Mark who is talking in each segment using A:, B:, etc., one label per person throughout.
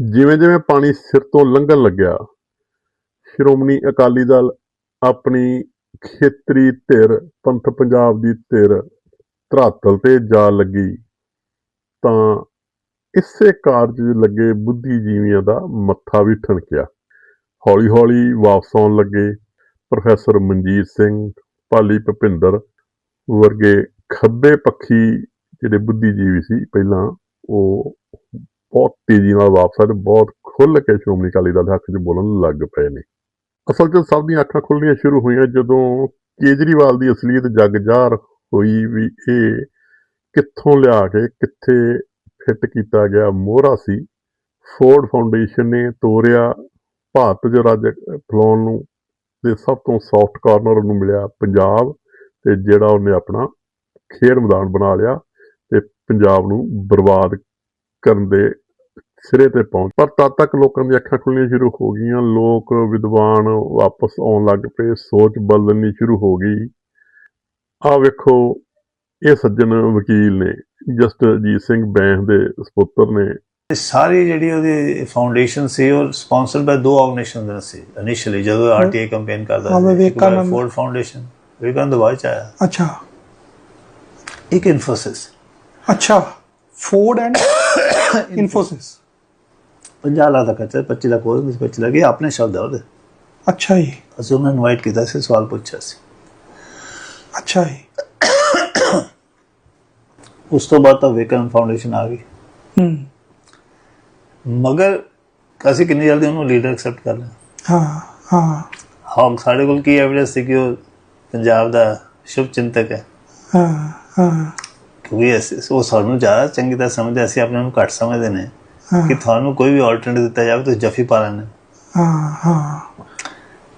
A: ਜਿਵੇਂ ਜਿਵੇਂ ਪਾਣੀ ਸਿਰ ਤੋਂ ਲੰਘਣ ਲੱਗਿਆ, ਸ਼੍ਰੋਮਣੀ ਅਕਾਲੀ ਦਲ ਆਪਣੀ ਖੇਤਰੀ ਧਿਰ, ਪੰਥ ਪੰਜਾਬ ਦੀ ਧਿਰ ਧਰਾਤਲ ਤੇ ਜਾ ਲੱਗੀ। ਤਾਂ ਇਸੇ ਕਾਰਜ ਲੱਗੇ ਬੁੱਧੀਜੀਵੀਆਂ ਦਾ ਮੱਥਾ ਵੀ ਠਣਕਿਆ। ਹੌਲੀ ਹੌਲੀ ਵਾਪਸ ਆਉਣ ਲੱਗੇ ਪ੍ਰੋਫੈਸਰ ਮਨਜੀਤ ਸਿੰਘ, ਪਾਲੀ ਭਪਿੰਦਰ ਵਰਗੇ ਖੱਬੇ ਪੱਖੀ ਜਿਹੜੇ ਬੁੱਧੀਜੀਵੀ ਸੀ, ਪਹਿਲਾਂ ਉਹ ਬਹੁਤ ਤੇਜ਼ੀ ਨਾਲ ਵਾਪਸ ਆਏ ਤੇ ਬਹੁਤ ਖੁੱਲ੍ਹ ਕੇ ਸ਼੍ਰੋਮਣੀ ਅਕਾਲੀ ਦਲ ਦੇ ਹੱਕ 'ਚ ਬੋਲਣ ਲੱਗ ਪਏ ਨੇ। ਅਸਲ 'ਚ ਸਭ ਦੀਆਂ ਅੱਖਾਂ ਖੁੱਲ੍ਹਣੀਆਂ ਸ਼ੁਰੂ ਹੋਈਆਂ ਜਦੋਂ ਕੇਜਰੀਵਾਲ ਦੀ ਅਸਲੀਅਤ ਜੱਗ ਜ਼ਾਹਰ ਹੋਈ ਵੀ ਇਹ ਕਿੱਥੋਂ ਲਿਆ ਕੇ, ਕਿੱਥੇ ਫਿੱਟ ਕੀਤਾ ਗਿਆ ਮੋਹਰਾ ਸੀ। ਫੋਰਡ ਫਾਊਂਡੇਸ਼ਨ ਨੇ ਤੋਰਿਆ। ਭਾਰਤ 'ਚ ਰਾਜ ਫਲਾਉਣ ਨੂੰ ਦੇ ਸਭ ਤੋਂ ਸੌਫਟ ਕਾਰਨਰ ਨੂੰ ਮਿਲਿਆ ਪੰਜਾਬ ਤੇ ਜਿਹੜਾ ਉਹਨੇ ਆਪਣਾ ਖੇਡ ਮੈਦਾਨ ਬਣਾ ਲਿਆ ਤੇ ਪੰਜਾਬ ਨੂੰ ਬਰਬਾਦ ਕਰਨ ਦੇ ਸਿਰੇ ਤੇ ਪਹੁੰਚ। ਪਰ ਤਦ ਤੱਕ ਲੋਕਾਂ ਦੀਆਂ ਅੱਖਾਂ ਖੁੱਲ੍ਹਣੀਆਂ ਸ਼ੁਰੂ ਹੋ ਗਈਆਂ। ਲੋਕ ਵਿਦਵਾਨ ਵਾਪਸ ਆਉਣ ਲੱਗ ਪਏ। ਸੋਚ ਬਦਲਣੀ ਸ਼ੁਰੂ ਹੋ ਗਈ। ਆ ਵੇਖੋ ਇਹ ਸੱਜਣ ਵਕੀਲ ਨੇ ਜਸਟਜੀਤ ਸਿੰਘ ਬੈਂਸ ਦੇ ਸੁਪੁੱਤਰ ਨੇ।
B: ਸਾਰੀ ਜਿਹੜੀ ਉਹਦੀ ਫਾਊਂਡੇਸ਼ਨ ਸੀ ਉਹ ਸਪਾਂਸਰਡ ਬਾਈ ਦੋ ਆਰਗੇਨਾਈਜੇਸ਼ਨ ਸੀ। ਇਨੀਸ਼ੀਅਲੀ ਜਦੋਂ ਆਰਟੀਆਈ ਕੈਂਪੇਨ ਕਰਦਾ
C: ਵਿਵੇਕਾਨੰਦ।
B: ਫੋਰਡ ਫਾਊਂਡੇਸ਼ਨ ਵਿਵੇਕਾਨੰਦ ਬਾਅਦ ਚ ਆਇਆ।
C: ਅੱਛਾ।
B: ਇੱਕ ਇਨਫੋਸਿਸ
C: ਅੱਛਾ। ਫੋਰਡ ਐਂਡ ਇਨਫੋਸਿਸ
B: 50 ਲੱਖ ਦਾ ਖਰਚਾ 25 ਲੱਖ ਉਹ 25 ਲੱਖ ਇਹ ਆਪਣੇ ਸ਼ਬਦ ਆ ਉਹਦੇ।
C: ਅੱਛਾ ਜੀ।
B: ਅਸੀਂ ਉਹਨਾਂ ਨੂੰ ਇਨਵਾਈਟ ਕੀਤਾ ਸੀ ਸਵਾਲ ਪੁੱਛਿਆ ਸੀ।
C: ਅੱਛਾ ਜੀ।
B: ਉਸ ਤੋਂ ਬਾਅਦ ਤਾਂ ਵਿਵੇਕਾਨੰਦ ਫਾਊਂਡੇਸ਼ਨ ਆ ਗਈ।
C: ਹੂੰ।
B: ਮਗਰ ਅਸੀਂ ਕਿੰਨੀ ਜਲਦੀ ਉਹਨੂੰ ਲੀਡਰ ਐਕਸੈਪਟ ਕਰ ਲਿਆ।
C: ਹਾਂ ਹਾਂ।
B: ਹਾਂ ਸਾਡੇ ਕੋਲ ਕੀ ਐਵੀਡੈਂਸ ਸੀ ਕਿ ਉਹ ਪੰਜਾਬ ਦਾ ਸ਼ੁਭ ਚਿੰਤਕ ਹੈ?
C: ਹਾਂ ਹਾਂ।
B: ਕਿਉਂਕਿ ਉਹ ਸਾਨੂੰ ਜ਼ਿਆਦਾ ਚੰਗੀ ਤਰ੍ਹਾਂ ਸਮਝਦੇ ਅਸੀਂ ਆਪਣੇ ਨੂੰ ਘੱਟ ਸਮਝਦੇ ਨੇ। ਕਿ ਤੁਹਾਨੂੰ ਕੋਈ ਵੀ ਆਲਟਰਨੇਟਿਵ ਦਿੱਤਾ ਜਾਵੇ ਤੁਸੀਂ ਜਫੀ ਪਾ ਲੈਣੇ
C: ਹਾਂ। ਹਾਂ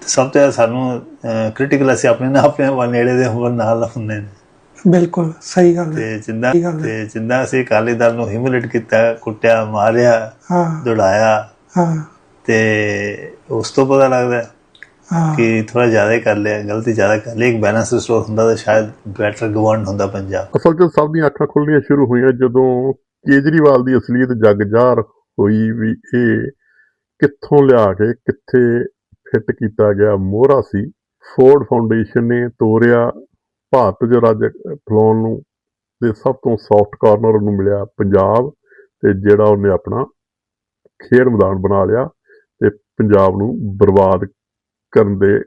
B: ਤੇ ਸਭ ਤੋਂ ਜ਼ਿਆਦਾ ਸਾਨੂੰ ਕ੍ਰਿਟੀਕਲ ਅਸੀਂ ਆਪਣੇ ਨਾਲ ਆਪਣੇ ਵੱਲ ਨੇੜੇ ਦੇ ਹੋਣ ਨਾਲ ਹੁੰਦੇ ਨੇ।
C: ਬਿਲਕੁਲ ਸਹੀ ਗੱਲ ਹੈ।
B: ਤੇ ਜਿੰਦਾ। ਤੇ ਜਿੰਦਾ ਅਸੀਂ ਅਕਾਲੀ ਦਲ ਨੂੰ ਹਿਮਿਲੇਟ ਕੀਤਾ ਕੁੱਟਿਆ ਮਾਰਿਆ
C: ਹਾਂ।
B: ਦੌੜਾਇਆ।
C: ਹਾਂ।
B: ਤੇ ਉਸ ਤੋਂ ਪਤਾ ਲੱਗਦਾ ਕਿ ਥੋੜਾ ਜ਼ਿਆਦਾ ਕਰ ਲਿਆ ਗਲਤੀ ਜ਼ਿਆਦਾ ਕਰ ਲਈ। ਇੱਕ ਬੈਲੈਂਸ ਰਿਸਟੋਰ ਹੁੰਦਾ ਤਾਂ ਸ਼ਾਇਦ ਬੈਟਰ ਗਵਰਨ ਹੁੰਦਾ ਪੰਜਾਬ।
A: ਅਸਲ 'ਚ ਸਭ ਦੀਆਂ ਅੱਖਾਂ ਖੁੱਲ੍ਹਣੀਆਂ ਸ਼ੁਰੂ ਹੋਈਆਂ ਜਦੋਂ ਕੇਜਰੀਵਾਲ ਦੀ ਅਸਲੀਅਤ ਜੱਗ ਜ਼ਾਹਰ ਹੋਈ ਵੀ ਇਹ ਕਿੱਥੋਂ ਲਿਆ ਕੇ ਕਿੱਥੇ ਫਿੱਟ ਕੀਤਾ ਗਿਆ ਮੋਹਰਾ ਸੀ। ਫੋਰਡ ਫਾਊਂਡੇਸ਼ਨ ਨੇ ਤੋਰਿਆ ਭਾਰਤ 'ਚ ਰਾਜ ਫਲਾਉਣ ਨੂੰ ਦੇ ਸਭ ਤੋਂ ਸੌਫਟ ਕਾਰਨਰ ਨੂੰ ਮਿਲਿਆ ਪੰਜਾਬ ਤੇ ਜਿਹੜਾ ਉਹਨੇ ਆਪਣਾ ਖੇਡ ਮੈਦਾਨ ਬਣਾ ਲਿਆ ਤੇ ਪੰਜਾਬ ਨੂੰ ਬਰਬਾਦ ਕਰਨ ਦੇ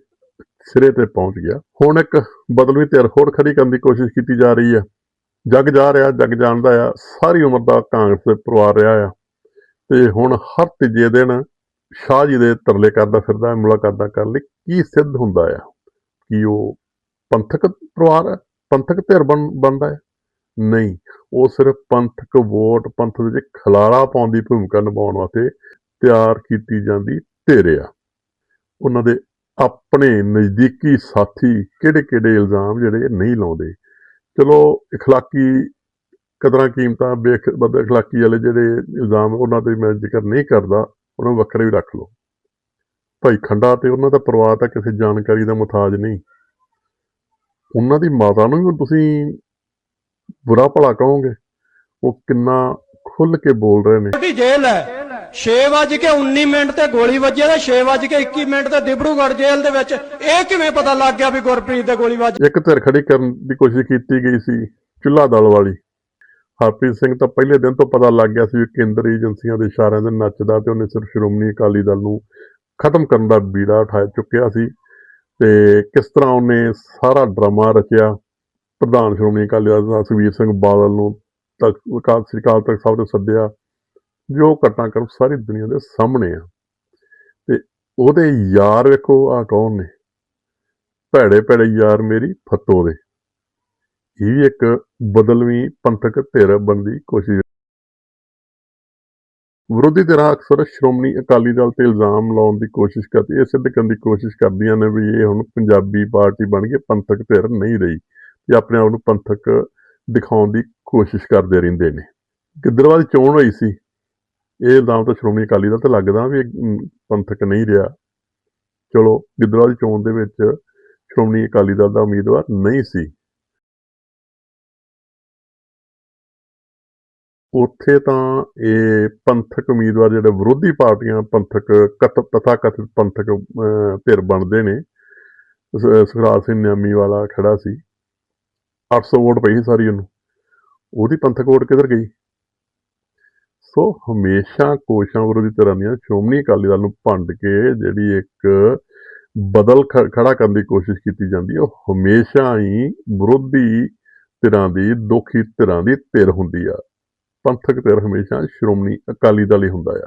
A: ਸਿਰੇ ਤੇ ਪਹੁੰਚ ਗਿਆ। ਹੁਣ ਇੱਕ ਬਦਲਵੀਂ ਧਿਰ ਹੋਰ ਖੜੀ ਕਰਨ ਦੀ ਕੋਸ਼ਿਸ਼ ਕੀਤੀ ਜਾ ਰਹੀ ਹੈ। ਜਗ ਜਾ ਰਿਹਾ, ਜੱਗ ਜਾਣਦਾ ਆ, ਸਾਰੀ ਉਮਰ ਦਾ ਕਾਂਗਰਸ ਦੇ ਪਰਿਵਾਰ ਰਿਹਾ ਆ। ਤੇ ਹੁਣ ਹਰ ਤੀਜੇ ਦਿਨ ਸ਼ਾਹ ਜੀ ਦੇ ਤਰਲੇ ਕਰਦਾ ਫਿਰਦਾ, ਮੁਲਾਕਾਤਾਂ ਕਰਨ ਲਈ ਕੀ ਸਿੱਧ ਹੁੰਦਾ ਆ? ਕਿ ਉਹ ਪੰਥਕ ਪਰਿਵਾਰ ਹੈ ਪੰਥਕ ਧਿਰ ਬਣ, ਬਣਦਾ ਹੈ ਨਹੀਂ, ਉਹ ਸਿਰਫ ਪੰਥਕ ਵੋਟ ਪੰਥ ਦੇ ਵਿੱਚ ਖਲਾਰਾ ਪਾਉਣ ਦੀ ਭੂਮਿਕਾ ਨਿਭਾਉਣ ਵਾਸਤੇ ਤਿਆਰ ਕੀਤੀ ਜਾਂਦੀ ਧਿਰ ਆ। ਉਹਨਾਂ ਦੇ ਆਪਣੇ ਨਜ਼ਦੀਕੀ ਸਾਥੀ ਕਿਹੜੇ ਕਿਹੜੇ ਇਲਜ਼ਾਮ ਜਿਹੜੇ ਨਹੀਂ ਲਾਉਂਦੇ? ਚਲੋ اخلاقی ਕਦਰਾਂ ਕੀਮਤਾਂ ਬੇਖ ਬਦ اخلاقی ਵਾਲੇ ਜਿਹੜੇ ਇਲਜ਼ਾਮ ਉਹਨਾਂ ਤੇ ਮੈਂ ਜ਼ਿਕਰ ਨਹੀਂ ਕਰਦਾ ਉਹਨਾਂ ਨੂੰ ਵੱਖਰੇ ਵੀ ਰੱਖ ਲਓ ਭਾਈ ਖੰਡਾ ਤੇ ਉਹਨਾਂ ਦਾ ਪਰਿਵਾਰ ਤਾਂ ਕਿਸੇ ਜਾਣਕਾਰੀ ਦਾ ਮੁਤਾਜ ਨਹੀਂ ਉਹਨਾਂ ਦੀ ਮਾਤਾ ਨੂੰ ਵੀ ਤੁਸੀਂ ਬੁਰਾ ਭਲਾ ਕਹੋਗੇ ਉਹ ਕਿੰਨਾ ਖੁੱਲ ਕੇ ਬੋਲ ਰਹੇ ਨੇ
D: ਛੋਟੀ ਜੇਲ੍ਹ ਹੈ 6:19 ਮਿੰਟ ਤੇ ਗੋਲੀ ਵੱਜੀ ਤੇ 6:21 ਮਿੰਟ ਤੇ ਦਿਬੜੂਗੜ੍ਹ ਜੇਲ੍ਹ ਦੇ ਵਿੱਚ ਇਹ ਕਿਵੇਂ ਪਤਾ ਲੱਗ ਗਿਆ ਵੀ ਗੁਰਪ੍ਰੀਤ ਦੇ ਗੋਲੀ ਵੱਜ
A: ਇੱਕ ਧਿਰ ਖੜੀ ਕਰਨ ਦੀ ਕੋਸ਼ਿਸ਼ ਕੀਤੀ ਗਈ ਸੀ, ਚੁੱਲਾ ਦਲ ਵਾਲੀ। ਹਰਪ੍ਰੀਤ ਸਿੰਘ ਤਾਂ ਪਹਿਲੇ ਦਿਨ ਤੋਂ ਪਤਾ ਲੱਗ ਗਿਆ ਸੀ ਵੀ ਕੇਂਦਰੀ ਏਜੰਸੀਆਂ ਦੇ ਇਸ਼ਾਰਿਆਂ ਦੇ ਨੱਚਦਾ ਤੇ ਉਹਨੇ ਸਿਰਫ ਸ਼੍ਰੋਮਣੀ ਅਕਾਲੀ ਦਲ ਨੂੰ ਖਤਮ ਕਰਨ ਦਾ ਬੀੜਾ ਉਠਾ ਚੁੱਕਿਆ ਸੀ। ਤੇ ਕਿਸ ਤਰ੍ਹਾਂ ਉਹਨੇ ਸਾਰਾ ਡਰਾਮਾ ਰਚਿਆ? ਪ੍ਰਧਾਨ ਸ਼੍ਰੋਮਣੀ ਅਕਾਲੀ ਦਲ ਦਾ ਸੁਖਬੀਰ ਸਿੰਘ ਬਾਦਲ ਨੂੰ ਤੱਕ ਅਕਾਲ ਸ੍ਰੀ ਅਕਾਲ ਤੱਕ ਸਭ ਨੂੰ ਸੱਦਿਆ। ਜੋ ਘਟਨਾਕ੍ਰਮ ਸਾਰੀ ਦੁਨੀਆ ਦੇ ਸਾਹਮਣੇ ਆ। ਤੇ ਉਹਦੇ ਯਾਰ ਵੇਖੋ ਆ ਕੌਣ ਨੇ? ਭੈੜੇ ਭੈੜੇ ਯਾਰ ਮੇਰੀ ਫੱਤੋ ਦੇ। ਇਹ ਵੀ ਇੱਕ ਬਦਲਵੀਂ ਪੰਥਕ ਧਿਰ ਬਣਨ ਕੋਸ਼ਿਸ਼ ਵਿਰੋਧੀ ਧਿਰਾਂ ਅਕਸਰ ਸ਼੍ਰੋਮਣੀ ਅਕਾਲੀ ਦਲ ਤੇ ਇਲਜ਼ਾਮ ਲਾਉਣ ਦੀ ਕੋਸ਼ਿਸ਼ ਕਰਦੀ, ਇਹ ਸਿੱਧ ਕਰਨ ਦੀ ਕੋਸ਼ਿਸ਼ ਕਰਦੀਆਂ ਨੇ ਵੀ ਇਹ ਹੁਣ ਪੰਜਾਬੀ ਪਾਰਟੀ ਬਣ ਕੇ ਪੰਥਕ ਧਿਰ ਨਹੀਂ ਰਹੀ ਤੇ ਆਪਣੇ ਆਪ ਨੂੰ ਪੰਥਕ ਦਿਖਾਉਣ ਦੀ ਕੋਸ਼ਿਸ਼ ਕਰਦੇ ਰਹਿੰਦੇ ਨੇ। ਗਿੱਦੜਵਾਲ ਦੀ ਚੋਣ ਹੋਈ ਸੀ। ਇਹ ਇਲਜ਼ਾਮ ਤਾਂ ਸ਼੍ਰੋਮਣੀ ਅਕਾਲੀ ਦਲ ਤੇ ਲੱਗਦਾ ਵੀ ਪੰਥਕ ਨਹੀਂ ਰਿਹਾ। ਚਲੋ ਗਿੱਦੜਵਾਲ ਦੀ ਚੋਣ ਦੇ ਵਿੱਚ ਸ਼੍ਰੋਮਣੀ ਅਕਾਲੀ ਦਲ ਦਾ ਉਮੀਦਵਾਰ ਨਹੀਂ ਸੀ। ਉੱਥੇ ਤਾਂ ਇਹ ਪੰਥਕ ਉਮੀਦਵਾਰ ਜਿਹੜੇ ਵਿਰੋਧੀ ਪਾਰਟੀਆਂ ਪੰਥਕ ਕਥ ਤਥਾ ਕਥਿਤ ਪੰਥਕ ਧਿਰ ਬਣਦੇ ਨੇ। ਸੁਖਰਾਜ ਸਿੰਘ ਨਿਆਮੀ ਵਾਲਾ ਖੜਾ ਸੀ। 800 ਵੋਟ ਪਈ ਸੀ ਸਾਰੀ ਉਹਨੂੰ। ਉਹਦੀ ਪੰਥਕ ਵੋਟ ਕਿੱਧਰ ਗਈ? ਸੋ ਹਮੇਸ਼ਾ ਕੋਸ਼ਾਂ ਵਿਰੋਧੀ ਧਿਰਾਂ ਦੀਆਂ ਸ਼੍ਰੋਮਣੀ ਅਕਾਲੀ ਦਲ ਨੂੰ ਭੰਡ ਕੇ ਜਿਹੜੀ ਇੱਕ ਬਦਲ ਖ- ਖੜਾ ਕਰਨ ਦੀ ਕੋਸ਼ਿਸ਼ ਕੀਤੀ ਜਾਂਦੀ ਹੈ, ਉਹ ਹਮੇਸ਼ਾ ਹੀ ਵਿਰੋਧੀ ਧਿਰਾਂ ਦੀ, ਦੋਖੀ ਧਿਰਾਂ ਦੀ ਧਿਰ ਹੁੰਦੀ ਆ। ਪੰਥਕ ਧਿਰ ਹਮੇਸ਼ਾ ਸ਼੍ਰੋਮਣੀ ਅਕਾਲੀ ਦਲ ਹੀ ਹੁੰਦਾ ਆ।